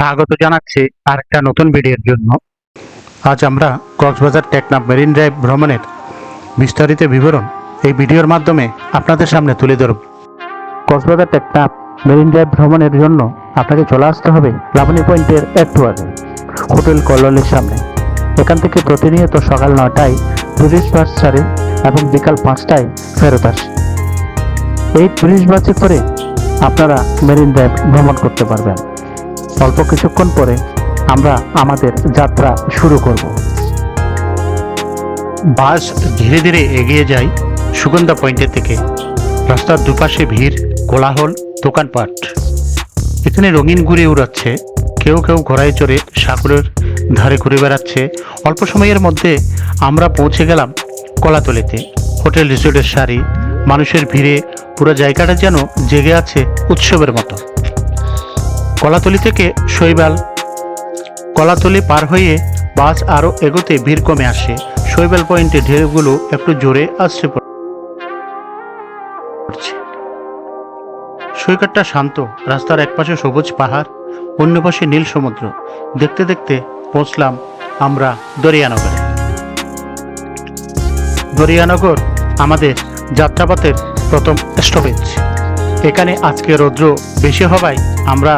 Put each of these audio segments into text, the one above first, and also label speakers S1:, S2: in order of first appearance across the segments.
S1: স্বাগত জানাচ্ছি আরেকটা নতুন ভিডিওর জন্য। আজ আমরা কক্সবাজার টেকনাফ মেরিন ড্রাইভ ভ্রমণের বিস্তারিত বিবরণ এই ভিডিওর মাধ্যমে আপনাদের সামনে তুলে ধরব। কক্সবাজার টেকনাফ মেরিন ড্রাইভ ভ্রমণের জন্য আপনাকে চলে আসতে হবে লাবণী পয়েন্টের একটু হোটেল কল্লোলের সামনে। এখান থেকে প্রতিনিয়ত সকাল নয়টায় টুরিস্ট বাস ছাড়ে এবং বিকাল পাঁচটায় ফেরত আসে। এই টুরিস্ট বাসে করে আপনারা মেরিন ড্রাইভ ভ্রমণ করতে পারবেন। অল্প কিছুক্ষণ পরে আমরা আমাদের যাত্রা শুরু করব। বাস ধীরে ধীরে এগিয়ে যায় সুগন্ধা পয়েন্টের থেকে রাস্তার দুপাশে ভিড়, কোলাহল, দোকানপাট। এখানে রঙিন ঘুরে উড়াচ্ছে, কেউ কেউ ঘোড়ায় চড়ে সাগরের ধারে ঘুরে বেড়াচ্ছে। অল্প সময়ের মধ্যে আমরা পৌঁছে গেলাম কলাতলিতে। হোটেল, রিসোর্টের সারি, মানুষের ভিড়ে, পুরো জায়গাটা যেন জেগে আছে উৎসবের মতো। কলাতলি থেকে শৈবাল। কলাতলি পার হয়ে বাস আরও এগোতে ভিড় কমে আসে। শৈবাল পয়েন্টে ঢেউগুলো একটু জোরে আসছে পড়ছে সৈকতটা শান্ত, রাস্তার একপাশে সবুজ পাহাড়, অন্য পাশে নীল সমুদ্র। দেখতে দেখতে পৌঁছলাম আমরা দরিয়ানগরে। দরিয়ানগর আমাদের যাত্রাপথের প্রথম স্টপেজ। এখানে আজকে রৌদ্র বেশি হওয়ায় আমরা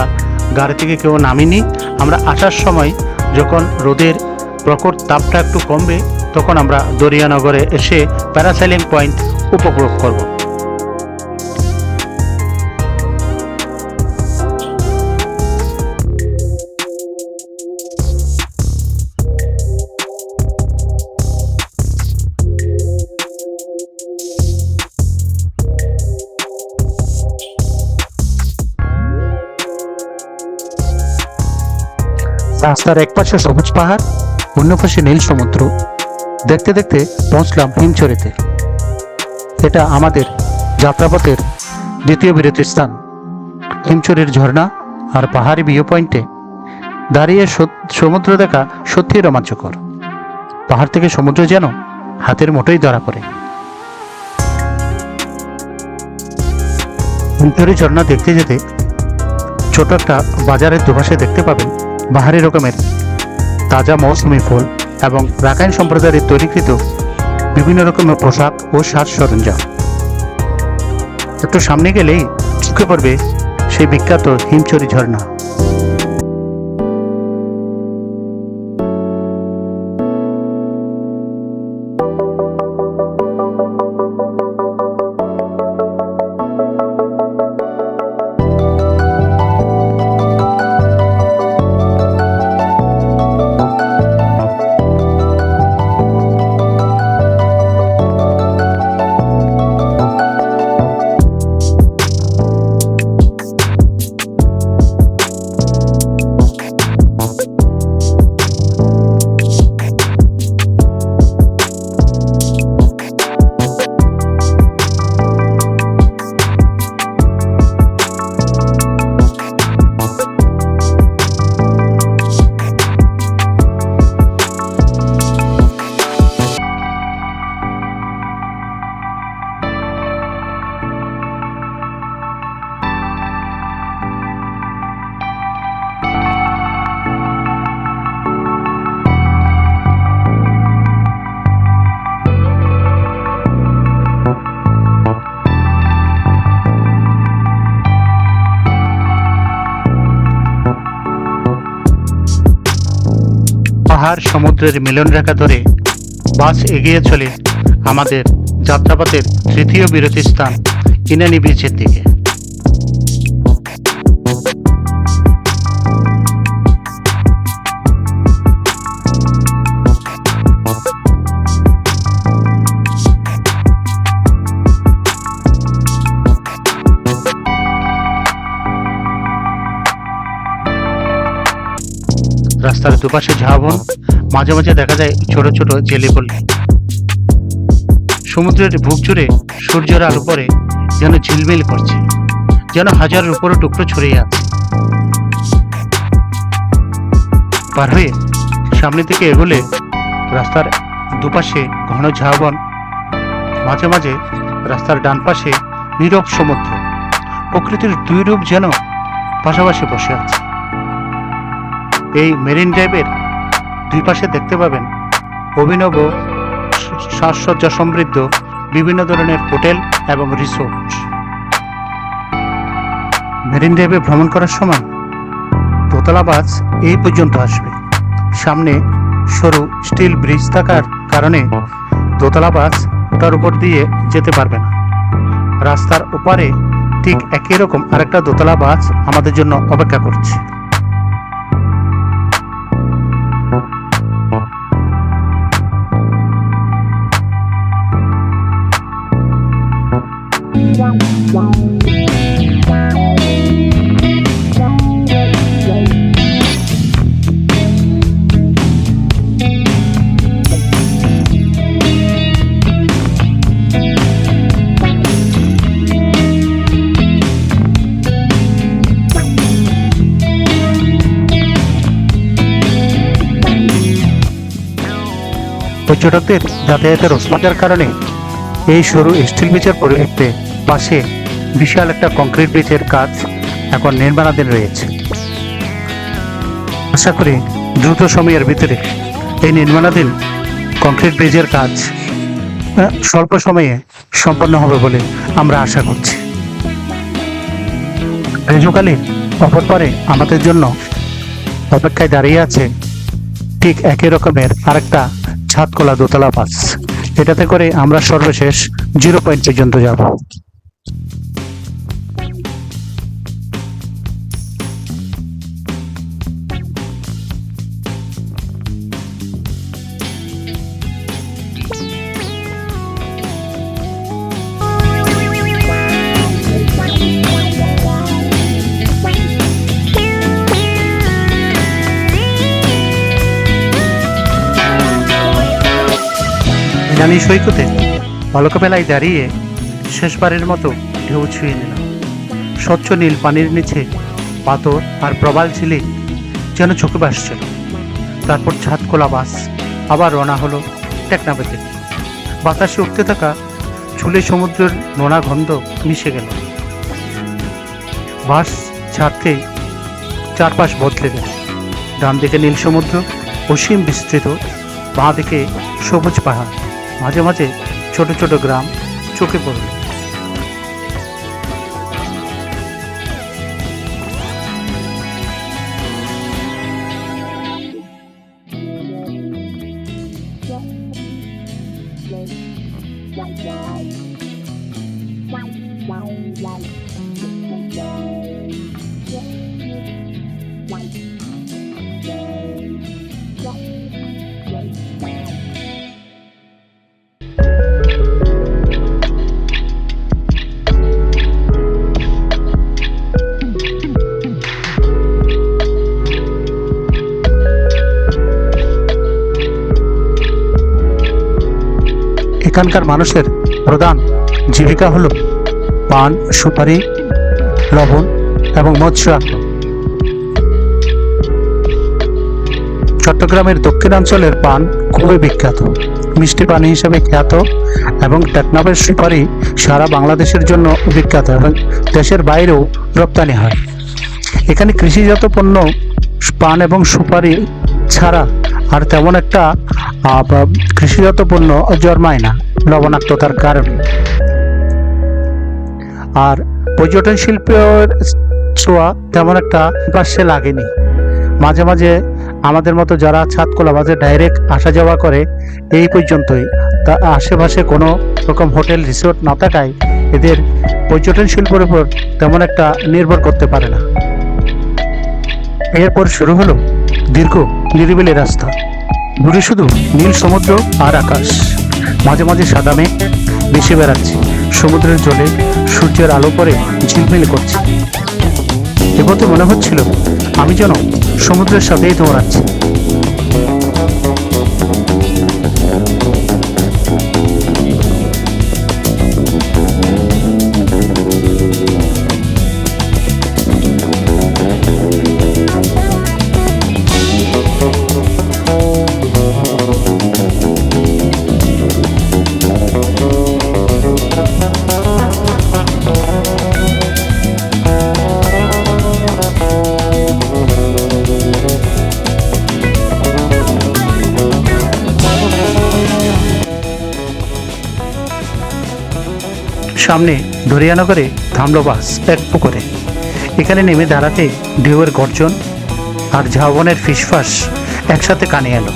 S1: গাড়ি থেকে কেউ নামিনি। আমরা আসার সময় যখন রোদের প্রকট তাপটা একটু কমবে, তখন আমরা দরিয়ানগরে এসে প্যারাসাইলিং পয়েন্ট উপভোগ করব। রাস্তার এক পাশে সবুজ পাহাড় অন্য পাশে নীল সমুদ্র। দেখতে দেখতে পৌঁছলাম হিমচরিতে এটা আমাদের যাত্রাপথের দ্বিতীয় বিরতির স্থান। হিমচুরির ঝর্ণা আর পাহাড়ি ভিউ পয়েন্টে দাঁড়িয়ে সমুদ্র দেখা সত্যি রোমাঞ্চকর। পাহাড় থেকে সমুদ্র যেন হাতের মোটেই ধরা পড়ে। হিমচুরি ঝর্ণা দেখতে যেতে ছোট একটা বাজারের দুপাশে দেখতে পাবেন বাহারি রকমের তাজা মৌসুমি ফুল এবং রাখাইন সম্প্রদায়ের তৈরিকৃত বিভিন্ন রকমের পোশাক ও সাজ সরঞ্জাম। একটু সামনে গেলেই চোখে পড়বে সেই বিখ্যাত হিমচরি ঝর্ণা। পাহাড় সমুদ্রের মিলন রেখা ধরে বাস এগিয়ে চলে আমাদের যাত্রাপথের তৃতীয় বিরতি স্থান ইনানি বিচের দিকে। রাস্তার দুপাশে ঝাউবন, মাঝে মাঝে দেখা যায় ছোট ছোট জেলে পল্লী সমুদ্রের বুক জুড়ে সূর্যের আলো পরে যেন ঝিলমিল করছে, যেন হাজারের উপরে টুকরো ছড়িয়ে আছে। পার হয়ে সামনে থেকে এগোলে রাস্তার দুপাশে ঘন ঝাউবন, মাঝে মাঝে রাস্তার ডান পাশে নীরব সমুদ্র, প্রকৃতির দুই রূপ যেন পাশাপাশি বসে আছে। এই মেরিন ড্রাইভের দুই পাশে দেখতে পাবেন অভিনব, সাজসজ্জা সমৃদ্ধ বিভিন্ন ধরনের হোটেল এবং রিসোর্ট। মেরিন ড্রাইভে ভ্রমণ করার সময় দোতলা বাস এই পর্যন্ত আসবে। সামনে সরু স্টিল ব্রিজ থাকার কারণে দোতলা বাস ওটার উপর দিয়ে যেতে পারবে না। রাস্তার ওপারে ঠিক একই রকম আরেকটা দোতলা বাস আমাদের জন্য অপেক্ষা করছে। পর্যটকদের যাতায়াতের অসুবিধার কারণে এই সরু স্টিল ব্রিজের পরিবর্তে পাশে বিশাল একটা কংক্রিট ব্রিজের কাজ এখন নির্মাণাধীন রয়েছে। আশা করি দ্রুত সময়ের ভিতরে এই নির্মাণাধীন কংক্রিট ব্রিজের কাজ স্বল্প সময়ে সম্পন্ন হবে বলে আমরা আশা করছি। রেজুকালীর অপর পরে আমাদের জন্য অপেক্ষায় দাঁড়িয়ে আছে ঠিক একই রকমের আরেকটা ছাদকোলা দোতলা পাস এটাতে করে আমরা সর্বশেষ জিরো পয়েন্ট পর্যন্ত যাব। জানি সৈকতে অলকবেলায় দাঁড়িয়ে শেষবারের মতো ঢেউ ছুঁয়ে নিলাম। স্বচ্ছ নীল পানির নিচে পাথর আর প্রবাল ঝিলে যেন চোখে ভাসছিল। তারপর ছাদ খোলা বাস, আবার রওনা হলো টেকনাফেতে। বাতাসে উঠতে থাকা ঝুলে সমুদ্রের নোনা গন্ধ মিশে গেল। বাস ছাড়তেই চারপাশ বদলে গেল ডান দিকে নীল সমুদ্র অসীম বিস্তৃত বাঁ দিকে সবুজ পাহাড়। মাঝে মাঝে ছোট ছোট গ্রাম চোখে পড়ল এখানকার মানুষের প্রধান জীবিকা হল পান, সুপারি, লবণ এবং মৎস্য। চট্টগ্রামের দক্ষিণাঞ্চলের পান খুবই বিখ্যাত। মিষ্টি পানি হিসেবে খ্যাত এবং টেকনাফের সুপারি সারা বাংলাদেশের জন্য বিখ্যাত এবং দেশের বাইরেও রপ্তানি হয়। এখানে কৃষিজাত পণ্য, পান এবং সুপারি ছাড়া আর তেমন একটা কৃষিজাত পণ্য জন্মায় না। লবণাক্ততার কারণে আর পর্যটন শিল্পের ছোঁয়া তেমন একটা পাশে লাগেনি। মাঝে মাঝে আমাদের মতো যারা ছাদকোলা বাজে ডাইরেক্ট আসা যাওয়া করে, এই পর্যন্তই। তা আশেপাশে কোনো রকম হোটেল, রিসোর্ট না থাকায় এদের পর্যটন শিল্পের উপর তেমন একটা নির্ভর করতে পারে না। এরপর শুরু হলো দীর্ঘ নিরিবিলি রাস্তা। দূরে শুধু নীল সমুদ্র আর আকাশ। মাঝে মাঝে সাদা মেঘ ভেসে বেড়াচ্ছে। সমুদ্রের জলে সূর্যের আলো পরে ঝিলমিল করছে। এপথে মনে হচ্ছিল, আমি যেন সমুদ্রের সাথেই দৌড়াচ্ছি। সামনে দরিয়ানগরে থামল বাস, এক পুকুরে। এখানে নেমে দাঁড়াতে ঢেউয়ের গর্জন আর ঝাউবনের ফিসফাস একসাথে কানে এলো।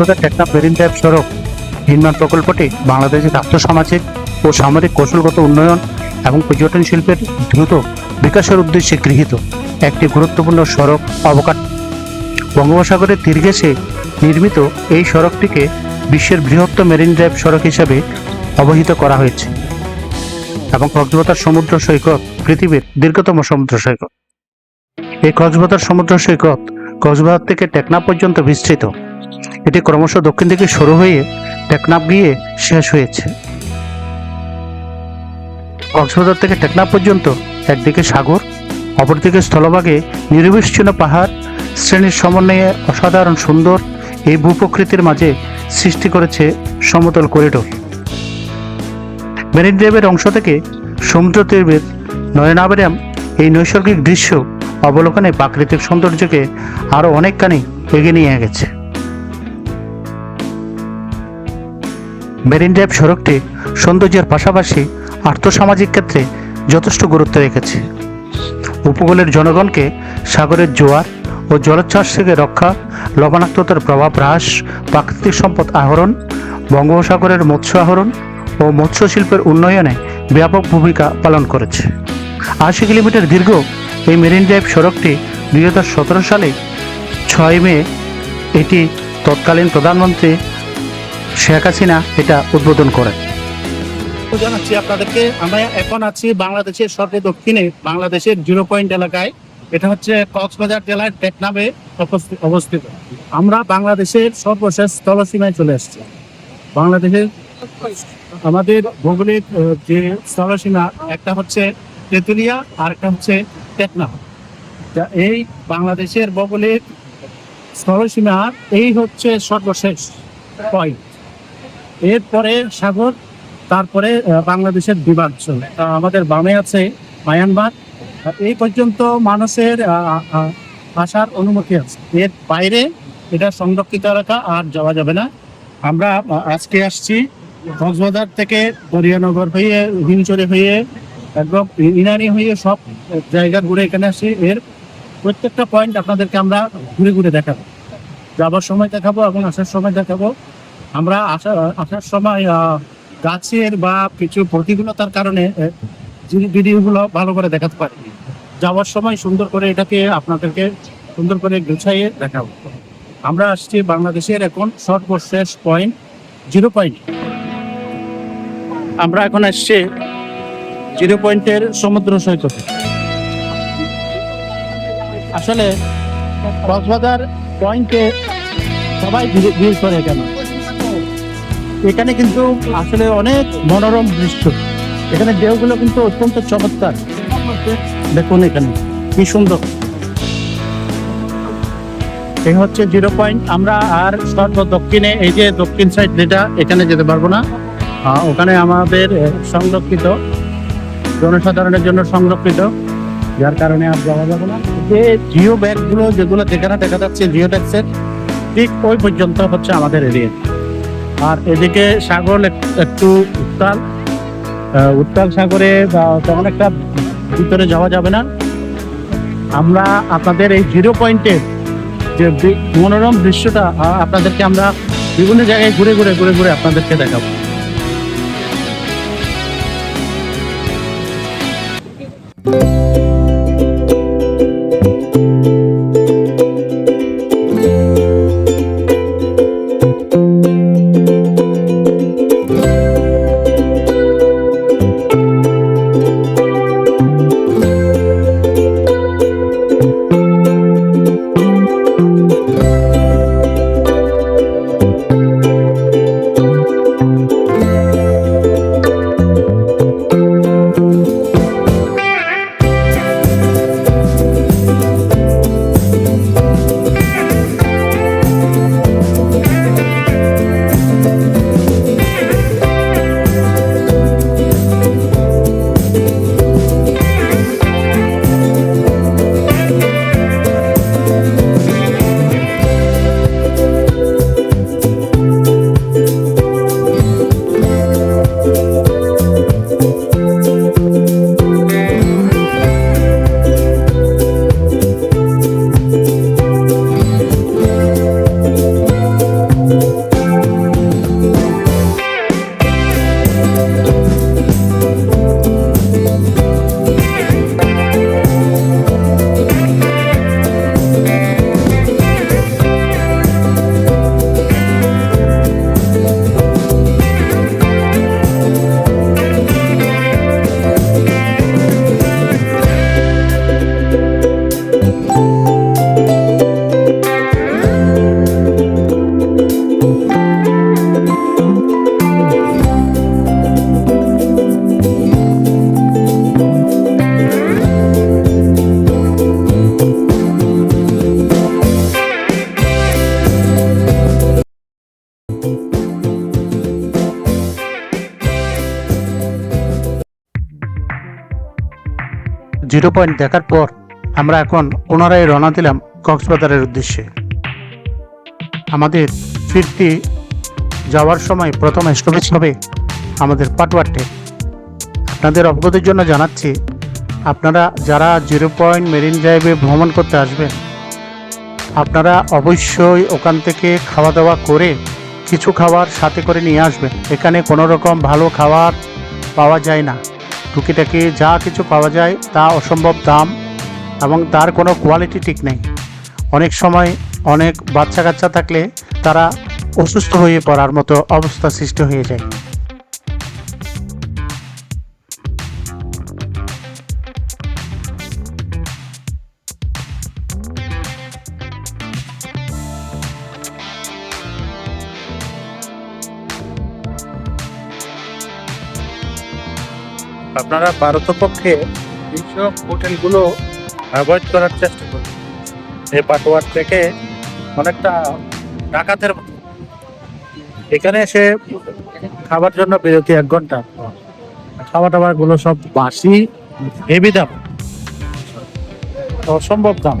S1: কক্সবাজার টেকনাফ মেরিন ড্রাইভ সড়ক নির্মাণ প্রকল্পটি বাংলাদেশের আর্থসামাজিক ও সামরিক কৌশলগত উন্নয়ন এবং পর্যটন শিল্পের দ্রুত বিকাশের উদ্দেশ্যে গৃহীত। একটি গুরুত্বপূর্ণ সড়ক অবকাঠামো বঙ্গোপসাগরের তীর ঘেঁষে নির্মিত এই সড়কটিকে বিশ্বের বৃহত্তম মেরিন ড্রাইভ সড়ক হিসাবে অবহিত করা হয়েছে এবং কক্সবাজার সমুদ্র সৈকত পৃথিবীর দীর্ঘতম সমুদ্র সৈকত। এই কক্সবাজার সমুদ্র সৈকত কক্সবাজার থেকে টেকনা পর্যন্ত বিস্তৃত। এটি ক্রমশ দক্ষিণ দিকে শুরু হয়ে টেকনাফ গিয়ে শেষ হয়েছে। কক্সবাজার থেকে টেকনাফ পর্যন্ত একদিকে সাগর, অপরদিকে স্থলভাগে নিরবিচ্ছিন্ন পাহাড়, শ্রেণির সমন্বয়ে অসাধারণ সুন্দর এই ভূপ্রকৃতির মাঝে সৃষ্টি করেছে সমতল করিডোর। মেরিন ড্রাইভের অংশ থেকে সমুদ্র তীরের নয়নাবেরাম এই নৈসর্গিক দৃশ্য অবলোকনে প্রাকৃতিক সৌন্দর্যকে আরও অনেকখানি এগিয়ে নিয়ে গেছে। মেরিন ড্রাইভ সড়কটি সৌন্দর্যের পাশাপাশি আর্থসামাজিক ক্ষেত্রে যথেষ্ট গুরুত্ব রেখেছে। উপকূলের জনগণকে সাগরের জোয়ার ও জলোচ্ছ্বাস থেকে রক্ষা, লবণাক্ততার প্রভাব হ্রাস, প্রাকৃতিক সম্পদ আহরণ, বঙ্গোপসাগরের মৎস্য আহরণ ও মৎস্য শিল্পের উন্নয়নে ব্যাপক ভূমিকা পালন করেছে। আশি কিলোমিটার দীর্ঘ এই মেরিন ড্রাইভ সড়কটি দু হাজার সতেরো সালে ছয় মে এটি তৎকালীন প্রধানমন্ত্রী শেখ হাসিনা এটা উদ্বোধন করেন।
S2: জানাচ্ছি আপনাদেরকে, আমরা এখন আছি বাংলাদেশের সর্বে দক্ষিণে, বাংলাদেশের জিরো পয়েন্ট এলাকায়। এটা হচ্ছে কক্সবাজার জেলার টেকনামে অবস্থিত। আমরা বাংলাদেশের সর্বশেষ স্থলসীমায় চলে এসেছি বাংলাদেশের আমাদের ভৌগোলিক যে স্থলসীমা, একটা হচ্ছে তেঁতুলিয়া, আর একটা হচ্ছে টেকনাফ। এই বাংলাদেশের ভৌগোলিক স্থলসীমা এই হচ্ছে সর্বশেষ পয়েন্ট। এরপরে সাগর তারপরে বাংলাদেশের বিভাজ্য। আহ, আমাদের বামে আছে মায়ানমার। এই পর্যন্ত মানুষের আসার অনুমতি আছে। এর বাইরে এটা সংরক্ষিত এলাকা আর যাওয়া যাবে না। আমরা আজকে আসছি কক্সবাজার থেকে দরিয়ানগর হয়ে হিমচরে হয়ে একদম ইনানি হয়ে সব জায়গা ঘুরে এখানে আসি। এর প্রত্যেকটা পয়েন্ট আপনাদেরকে আমরা ঘুরে ঘুরে দেখাবো। যাবার সময় দেখাবো এবং আসার সময় দেখাবো। আমরা আসা আসার সময় গাছের বা কিছু প্রতিকূলতার কারণে ভিডিওগুলো ভালো করে দেখাতে পারি যাওয়ার সময় সুন্দর করে এটাকে আপনাদেরকে সুন্দর করে গুছাইয়ে দেখাবো। আমরা আসছি বাংলাদেশের এখন সর্বশেষ পয়েন্ট, জিরো পয়েন্ট। আমরা এখন আসছি জিরো পয়েন্টের সমুদ্র সৈকতে। আসলে কক্সবাজার পয়েন্টে সবাই ভিড় করে কেন? এখানে কিন্তু আসলে অনেক মনোরম দৃশ্য। এখানে ঢেউগুলো কিন্তু অত্যন্ত চমৎকার। দেখুন এখানে, কি সুন্দর। এই হচ্ছে জিরো পয়েন্ট। আমরা আর সর্ব দক্ষিণে এই যে দক্ষিণ সাইড যেটা, এখানে যেতে পারব না। ওখানে আমাদের সংরক্ষিত, জনসাধারণের জন্য সংরক্ষিত, যার কারণে আর যাওয়া যাবে না। যে জিও ব্যাগগুলো যেগুলো যেখানে দেখা যাচ্ছে, জিও ট্যাক্সের, ঠিক ওই পর্যন্ত হচ্ছে আমাদের এরিয়া। আর এদিকে সাগর এক- একটু উত্তাল। উত্তাল সাগরে তেমন একটা ভিতরে যাওয়া যাবে না। আমরা আপনাদের এই জিরো পয়েন্টের যে মনোরম দৃশ্যটা আপনাদেরকে আমরা বিভিন্ন জায়গায় ঘুরে ঘুরে ঘুরে ঘুরে আপনাদেরকে দেখাবো।
S1: জিরো পয়েন্ট দেখার পর আমরা এখন ওনারাই রওনা দিলাম কক্সবাজারের উদ্দেশ্যে। আমাদের ফিরতি যাওয়ার সময় প্রথম স্টপেজ হবে আমাদের পাটুয়াটে আপনাদের অবগতির জন্য জানাচ্ছি, আপনারা যারা জিরো পয়েন্ট মেরিন ড্রাইভে ভ্রমণ করতে আসবেন, আপনারা অবশ্যই ওখান থেকে খাওয়া দাওয়া করে কিছু খাবার সাথে করে নিয়ে আসবেন। এখানে কোনো রকম ভালো খাবার পাওয়া যায় না। টুকিটাকি যা কিছু পাওয়া যায় তা অসম্ভব দাম এবং তার কোনো কোয়ালিটি ঠিক নেই। অনেক সময় অনেক বাচ্চা কাচ্চা থাকলে তারা অসুস্থ হয়ে পড়ার মতো অবস্থা সৃষ্টি হয়ে যায়।
S2: আপনারা ভারতপক্ষে এইসব হোটেলগুলো অ্যাভয়েড করার চেষ্টা করুন। এই পাটোয়ার থেকে অনেকটা ডাকাতের। এখানে এসে খাবার জন্য বিরতি এক ঘণ্টা। খাবার টাবারগুলো সব বাসি হেভি দাম। অসম্ভব দাম।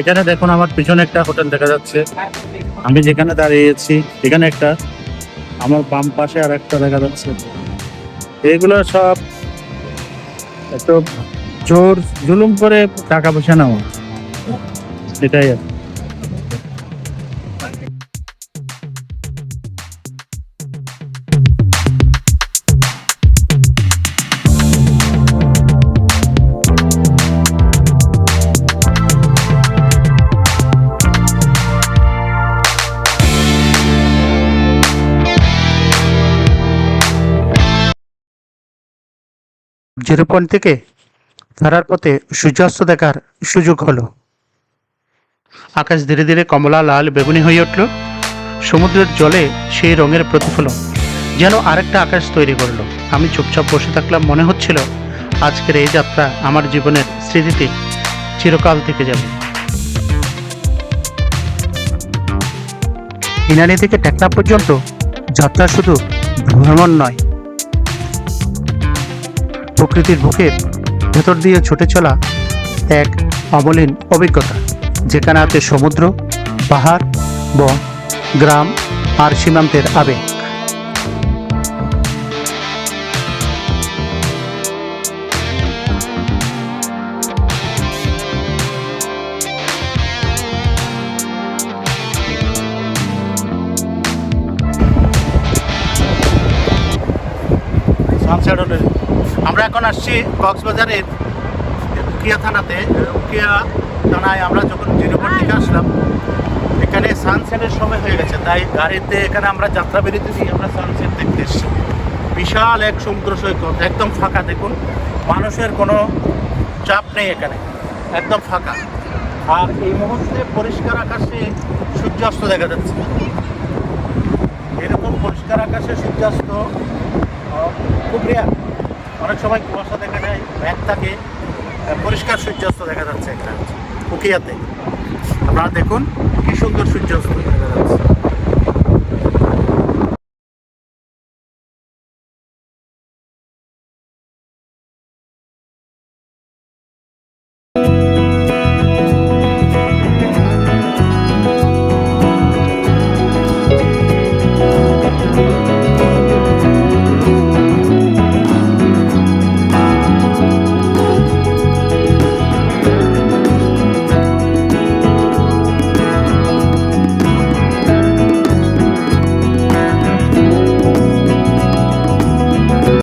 S2: এখানে দেখুন, আমার পিছনে একটা হোটেল দেখা যাচ্ছে। আমি যেখানে দাঁড়িয়েছি, এখানে একটা, আমার বাম পাশে আর একটা দেখা যাচ্ছে। এগুলো সব একটু জোর জুলুম করে টাকা পয়সা নেওয়া। এটাই আর
S1: জিরো থেকে ফেরার পথে সূর্যাস্ত দেখার সুযোগ হলো। আকাশ ধীরে ধীরে কমলা, লাল, বেগুনি হয়ে উঠল। সমুদ্রের জলে সেই রঙের প্রতিফলন যেন আরেকটা আকাশ তৈরি করল। আমি চুপচাপ বসে থাকলাম, মনে হচ্ছিল আজকের এই যাত্রা আমার জীবনের স্মৃতিতে চিরকাল থেকে যাবে। ইনানি থেকে টেকনা পর্যন্ত যাত্রা শুধু ভ্রমণ নয় প্রকৃতির বুকের ভেতর দিয়ে ছুটে চলা এক অমলিন অভিজ্ঞতা, যেখানে আছে সমুদ্র, পাহাড়, বন, গ্রাম আর সীমান্তের আবেগ। সানসেট হোটেল আমরা এখন আসছি কক্সবাজারের উকিয়া থানাতে। উকিয়া থানায় আমরা যখন জিরোপর থেকে আসলাম, এখানে সানসেটের সময় হয়ে গেছে, তাই গাড়িতে এখানে আমরা যাত্রা বেরিয়েছি, আমরা সানসেট দেখতে এসেছি। বিশাল এক সমুদ্র সৈকত, একদম ফাঁকা, দেখুন। মানুষের কোনো চাপ নেই এখানে, একদম ফাঁকা। আর এই মুহূর্তে পরিষ্কার আকাশে সূর্যাস্ত দেখা যাচ্ছে। এরকম পরিষ্কার আকাশে সূর্যাস্ত খুব রেয়ার অনেক সময় কুয়াশা দেখা যায় ব্যাগ থাকে পরিষ্কার সূর্যাস্ত দেখা যাচ্ছে এখানে, উকিয়াতে। আপনারা দেখুন, কি সুন্দর সূর্যাস্ত দেখা যাচ্ছে।